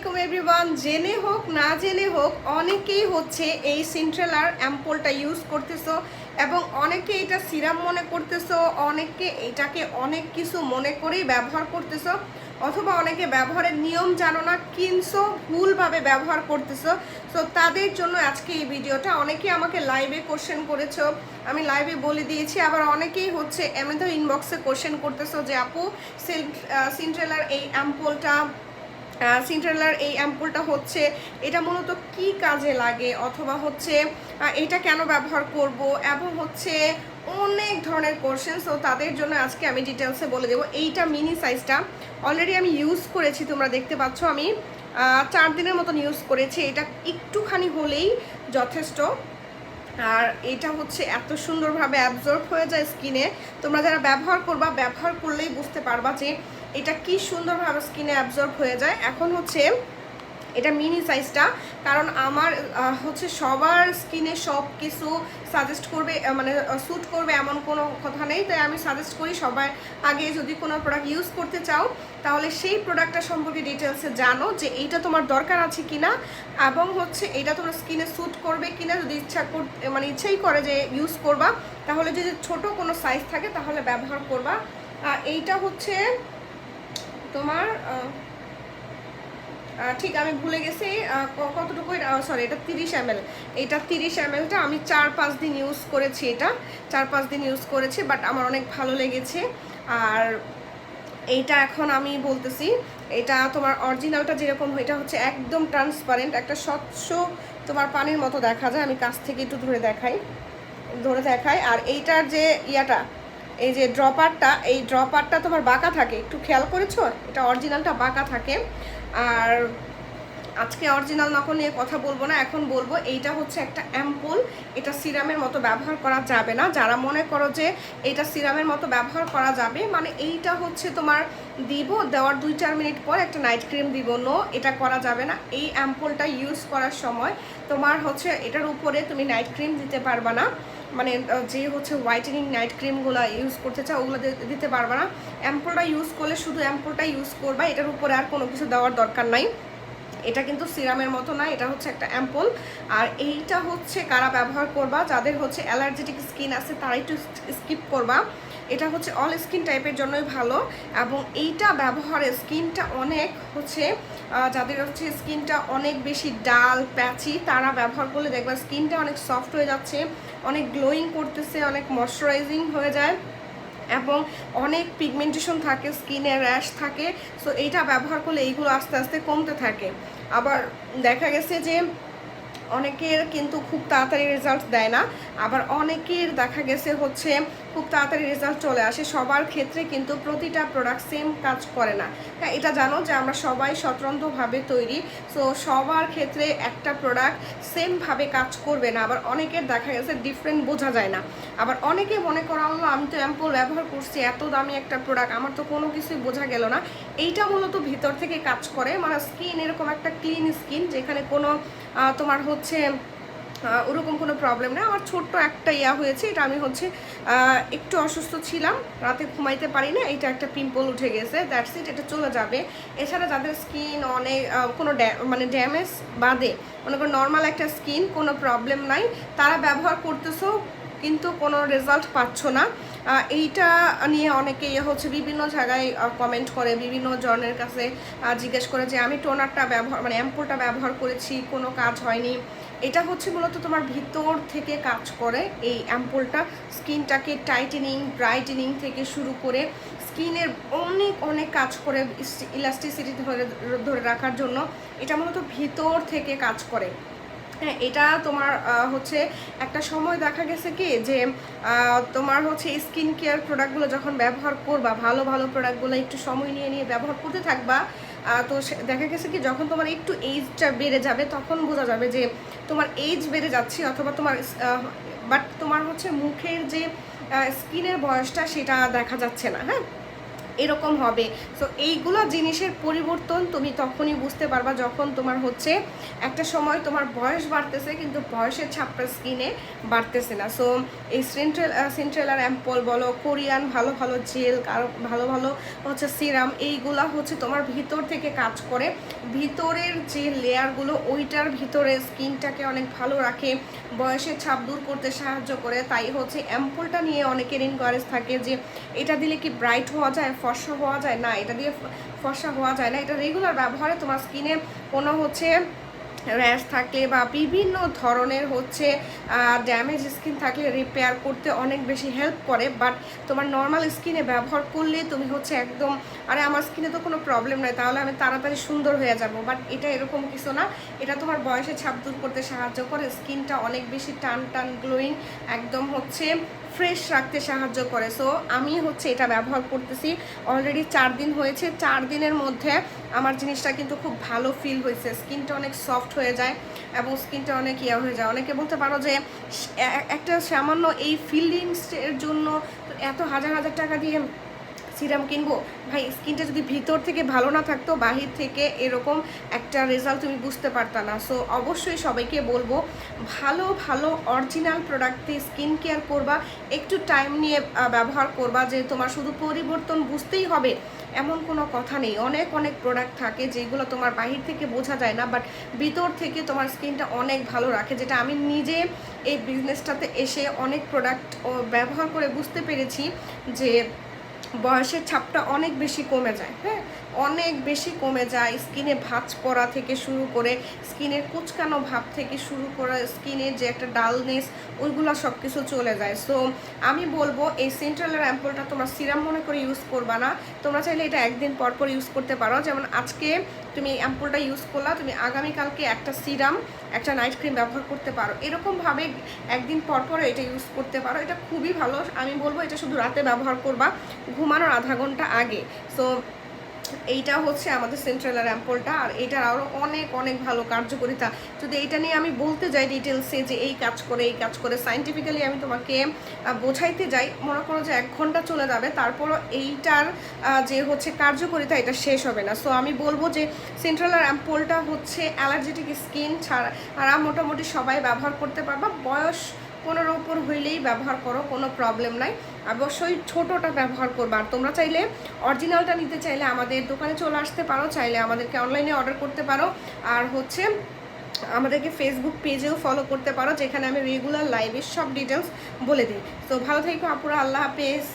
আলাইকুম এভরিওয়ান, জেনে হোক, না জেনে হোক, অনেকেই হচ্ছে এই সিন্ট্রেলার অ্যাম্পলটা ইউজ করতেছো এবং অনেকে এটা সিরাম মনে করতেছো, অনেকে এটাকে অনেক কিছু মনে করেই ব্যবহার করতেছো অথবা অনেকে ব্যবহারের নিয়ম জানো না, কিনছো, ভুলভাবে ব্যবহার করতেছো। সো তাদের জন্য আজকে এই ভিডিওটা, অনেকে আমাকে লাইভে কোশ্চেন করেছ, আমি লাইভে বলে দিয়েছি, আবার অনেকেই হচ্ছে এমএতো ইনবক্সে কোশ্চেন করতেছো যে, আপু সিন্ট্রেলার এই অ্যাম্পলটা সিন্ট্রেলার এই অ্যাম্পুলটা হচ্ছে, এটা মূলত কি কাজে লাগে অথবা হচ্ছে এটা কেন ব্যবহার করব এবং হচ্ছে অনেক ধরনের কোশ্চেন সো তাদের জন্য আজকে আমি ডিটেলসে বলে দেবো। এইটা মিনি সাইজটা অলরেডি আমি ইউজ করেছি, তোমরা দেখতে পাচ্ছ আমি চার দিনের মতন ইউজ করেছি। এটা একটুখানি হলেই যথেষ্ট। আর এটা হচ্ছে এত সুন্দরভাবে অ্যাবজর্ব হয়ে যায় স্কিনে তোমরা যারা ব্যবহার করবা, ব্যবহার করলেই বুঝতে পারবা যে এটা কি সুন্দরভাবে স্কিনে অ্যাবজর্ব হয়ে যায়। এখন হচ্ছে এটা মিনি সাইজটা কারণ আমার হচ্ছে সবার স্কিনে সব কিছু সাজেস্ট করবে মানে স্যুট করবে এমন কোনো কথা নেই। তাই আমি সাজেস্ট করি সবার আগে যদি কোনো প্রোডাক্ট ইউজ করতে চাও, তাহলে সেই প্রোডাক্টটা সম্পর্কে ডিটেলসে জানো যে এইটা তোমার দরকার আছে কিনা এবং হচ্ছে এটা তোমার স্কিনে স্যুট করবে কিনা। যদি ইচ্ছা কর মানে ইচ্ছাই করে যে ইউজ করবা, তাহলে যদি ছোট কোনো সাইজ থাকে, তাহলে ব্যবহার করবা। এইটা হচ্ছে তোমার ঠিক আমি ভুলে গেছি কতটুকু সরি এটা তিরিশ এম এটা তিরিশ এম আমি চার, পাঁচ দিন ইউজ করেছি এটা। চার, পাঁচ দিন ইউজ করেছি বাট আমার অনেক ভালো লেগেছে। আর এইটা এখন আমি বলতেছি, এটা তোমার অরিজিনালটা যেরকম এটা হচ্ছে একদম ট্রান্সপারেন্ট একটা স্বচ্ছ তোমার পানির মতো দেখা যায়। আমি কাছ থেকে একটু ধরে দেখাই ধরে দেখাই। আর এইটার যে ইয়াটা এই যে ড্রপারটা এই ড্রপারটা তোমার বাঁকা থাকে। একটু খেয়াল করেছ? এটা অরিজিনালটা বাঁকা থাকে। আর আজকে অরিজিনাল নকল নিয়ে কথা বলব না, এখন বলব এইটা হচ্ছে একটা অ্যাম্পুল এটা সিরামের মতো ব্যবহার করা যাবে না। যারা মনে করো যে এটা সিরামের মতো ব্যবহার করা যাবে মানে এইটা হচ্ছে তোমার দিব, দেওয়ার দুই চার মিনিট পর একটা নাইট ক্রিম দিব। নো এটা করা যাবে না। এই অ্যাম্পুলটা ইউজ করার সময় তোমার হচ্ছে এটার উপরে তুমি নাইট ক্রিম দিতে পারবা না। মানে যে হচ্ছে হোয়াইটেনিং নাইট ক্রিমগুলো ইউজ করতে চাও ওগুলো দিতে পারবা না। অ্যাম্পলটা ইউজ করলে শুধু অ্যাম্পুলটা ইউজ করবা, এটার উপরে আর কোনো কিছু দেওয়ার দরকার নাই। এটা কিন্তু সিরামের মতো না, এটা হচ্ছে একটা অ্যাম্পল। আর এইটা হচ্ছে কারা ব্যবহার করবা, যাদের হচ্ছে অ্যালার্জেটিক স্কিন আছে তারা একটু স্কিপ করবা। এটা হচ্ছে অল স্কিন টাইপের জন্যই ভালো এবং এইটা ব্যবহারে স্কিনটা অনেক হচ্ছে যাদের হচ্ছে স্কিনটা অনেক বেশি ডাল, প্যাচি, তারা ব্যবহার করলে দেখবা স্কিনটা অনেক সফট হয়ে যাচ্ছে, অনেক গ্লোয়িং করতেছে, অনেক ময়শ্চারাইজিং হয়ে যায়। এবং অনেক পিগমেন্টেশন থাকে স্কিনে র্যাশ থাকে। সো এইটা ব্যবহার করলে এইগুলো আস্তে আস্তে কমতে থাকে। আবার দেখা গেছে যে অনেকের কিন্তু খুব তাড়াতাড়ি রেজাল্ট দেয় না। আবার অনেকের দেখা গেছে হচ্ছে খুব তাড়াতাড়ি রেজাল্ট চলে আসে, সবার ক্ষেত্রে কিন্তু প্রতিটা প্রোডাক্ট সেম কাজ করে না। হ্যাঁ এটা জানো যে আমরা সবাই স্বতন্ত্রভাবে তৈরি সো সবার ক্ষেত্রে একটা প্রোডাক্ট সেমভাবে কাজ করবে না। আবার অনেকের দেখা গেছে ডিফারেন্ট বোঝা যায় না। আবার অনেকে মনে করা হলো আমি তো অ্যাম্পল ব্যবহার করছি, এত দামি একটা প্রোডাক্ট আমার তো কোনো কিছুই বোঝা গেল না। এইটা মূলত ভিতর থেকে কাজ করে মানে স্কিন এরকম একটা ক্লিন স্কিন যেখানে কোনো তোমার হচ্ছে ওরকম কোনো প্রবলেম নেই। আমার ছোট্ট একটা ইয়া হয়েছে, এটা আমি হচ্ছে একটু অসুস্থ ছিলাম, রাতে ঘুমাইতে পারি না এটা একটা পিম্পল উঠে গেছে দ্যাটস ইট এটা চলে যাবে। এছাড়া যাদের স্কিন অনেক কোনো মানে ড্যামেজ বাদে, মনে করো নর্মাল একটা স্কিন কোনো প্রবলেম নাই, তারা ব্যবহার করতেছো, কিন্তু কোনো রেজাল্ট পাচ্ছ না। এইটা নিয়ে অনেকে ইয়ে হচ্ছে, বিভিন্ন জায়গায় কমেন্ট করে, বিভিন্ন জনের কাছে জিজ্ঞেস করে যে আমি টোনারটা ব্যবহার মানে অ্যাম্পুলটা ব্যবহার করেছি, কোনো কাজ হয়নি। এটা হচ্ছে মূলত তোমার ভিতর থেকে কাজ করে এই অ্যাম্পুলটা স্কিনটাকে টাইটেনিং ব্রাইটেনিং থেকে শুরু করে স্কিনের অনেক অনেক কাজ করে ইলাস্টিসিটি ধরে ধরে রাখার জন্য। এটা মূলত ভিতর থেকে কাজ করে। হ্যাঁ এটা তোমার হচ্ছে একটা সময় দেখা গেছে কি যে তোমার হচ্ছে স্কিন কেয়ার প্রোডাক্টগুলো যখন ব্যবহার করবা, ভালো ভালো প্রোডাক্টগুলো একটু সময় নিয়ে নিয়ে ব্যবহার করতে থাকবা তো দেখা গেছে কি যখন তোমার একটু এইজটা বেড়ে যাবে, তখন বোঝা যাবে যে তোমার এইজ বেড়ে যাচ্ছে অথবা তোমার বাট তোমার হচ্ছে মুখের যে স্কিনের বয়সটা সেটা দেখা যাচ্ছে না হ্যাঁ? এরকম হবে। সো এইগুলো জিনিসের পরিবর্তন তুমি তখনই বুঝতে পারবা যখন তোমার হচ্ছে একটা সময় তোমার বয়স বাড়তেছে, কিন্তু বয়সের ছাপটা স্কিনে বাড়তেছে না। সো এই সেন্ট্রাল আর অ্যাম্পল বলো, কোরিয়ান ভালো ভালো জেল ভালো ভালো হচ্ছে সিরাম এইগুলো হচ্ছে তোমার ভিতর থেকে কাজ করে। ভিতরের যে লেয়ারগুলো, ওইটার ভিতরে স্কিনটাকে অনেক ভালো রাখে, বয়সের ছাপ দূর করতে সাহায্য করে। তাই হচ্ছে অ্যাম্পলটা নিয়ে অনেকের ইনকোয়ারেজ থাকে যে, এটা দিলে কি ব্রাইট হওয়া যায়, ফর্সা হওয়া যায়? না, এটা দিয়ে ফর্সা হওয়া যায় না। এটা রেগুলার ব্যবহারে তোমার স্কিনে কোনো হচ্ছে র্যাশ থাকলে বা বিভিন্ন ধরনের হচ্ছে ড্যামেজ স্কিন থাকলে রিপেয়ার করতে অনেক বেশি হেল্প করে বাট তোমার নর্মাল স্কিনে ব্যবহার করলে তুমি হচ্ছে একদম, আরে আমার স্কিনে তো কোনো প্রবলেম নাই, তাহলে আমি তাড়াতাড়ি সুন্দর হয়ে যাব। বাট এটা এরকম কিছু না, এটা তোমার বয়সে ছাপ দূর করতে সাহায্য করে স্কিনটা অনেক বেশি টান টান গ্লোয়িং একদম হচ্ছে ফ্রেশ রাখতে সাহায্য করে। সো আমি হচ্ছে এটা ব্যবহার করতেছি। অলরেডি চার দিন হয়েছে। চার দিনের মধ্যে আমার জিনিসটা কিন্তু খুব ভালো ফিল হয়েছে। স্কিনটা অনেক সফট হয়ে যায় এবং স্কিনটা অনেক ইয়া হয়ে যায়। অনেকে বলতে পারো যে একটা সামান্য এই ফিলিংসের জন্য এত হাজার হাজার টাকা দিয়ে সিরাম কিনবো? ভাই, স্কিনটা যদি ভিতর থেকে ভালো না থাকতো, বাহির থেকে এরকম একটা রেজাল্ট তুমি বুঝতে পারতা না। সো অবশ্যই সবাইকে বলব, ভালো ভালো অরিজিনাল প্রোডাক্টে স্কিন কেয়ার করবা, একটু টাইম নিয়ে ব্যবহার করবা যে তোমার শুধু পরিবর্তন বুঝতেই হবে, এমন কোনো কথা নেই। অনেক অনেক প্রোডাক্ট থাকে যেগুলো তোমার বাহির থেকে বোঝা যায় না বাট ভিতর থেকে তোমার স্কিনটা অনেক ভালো রাখে, যেটা আমি নিজে এই বিজনেসটাতে এসে অনেক প্রোডাক্ট ব্যবহার করে বুঝতে পেরেছি যে বয়সের ছাপটা অনেক বেশি কমে যায় হ্যাঁ? অনেক বেশি কমে যায়, স্কিনে ভাঁজ পড়া থেকে শুরু করে স্কিনের কুচকানো ভাব থেকে শুরু করে স্কিনের যে একটা ডালনেস, ওইগুলো সব কিছু চলে যায়। সো আমি বলব এই সেন্ট্রালের অ্যাম্পলটা তোমরা সিরাম মনে করে ইউজ করবা না। তোমরা চাইলে এটা একদিন পর পর ইউজ করতে পারো। যেমন আজকে তুমি এই অ্যাম্পলটা ইউজ করলা, তুমি আগামীকালকে একটা সিরাম একটা নাইট ক্রিম ব্যবহার করতে পারো। এরকমভাবে একদিন পর পর এটা ইউজ করতে পারো। এটা খুবই ভালো। আমি বলব এটা শুধু রাতে ব্যবহার করবা। ঘুমানোর আধা ঘণ্টা আগে। সো এইটা হচ্ছে আমাদের সেন্ট্রালের অ্যাম্পলটা আর এটার আরও অনেক অনেক ভালো কার্যকারিতা। যদি এটা নিয়ে আমি বলতে যাই ডিটেলসে যে এই কাজ করে, এই কাজ করে সাইন্টিফিক্যালি আমি তোমাকে বোঝাইতে যাই, মনে করো যে এক ঘণ্টা চলে যাবে, তারপরও এইটার যে হচ্ছে কার্যকারিতা, এটা শেষ হবে না। সো আমি বলব যে সেন্ট্রালের অ্যাম্পলটা হচ্ছে অ্যালার্জেটিক স্কিন ছাড়া, আর মোটামুটি সবাই ব্যবহার করতে পারবা। বয়স পনেরো উপর হইলেই ব্যবহার করো, কোনো প্রবলেম নাই। অবশ্যই ছোটোটা ব্যবহার করব। আর তোমরা চাইলে অরিজিনালটা নিতে চাইলে আমাদের দোকানে চলে আসতে পারো, চাইলে আমাদেরকে অনলাইনে অর্ডার করতে পারো। আর হচ্ছে আমাদেরকে ফেসবুক পেজেও ফলো করতে পারো, যেখানে আমি রেগুলার লাইভের সব ডিটেলস বলে দিই। তো ভালো থেকো আপুরা, আল্লাহ হাফেজ।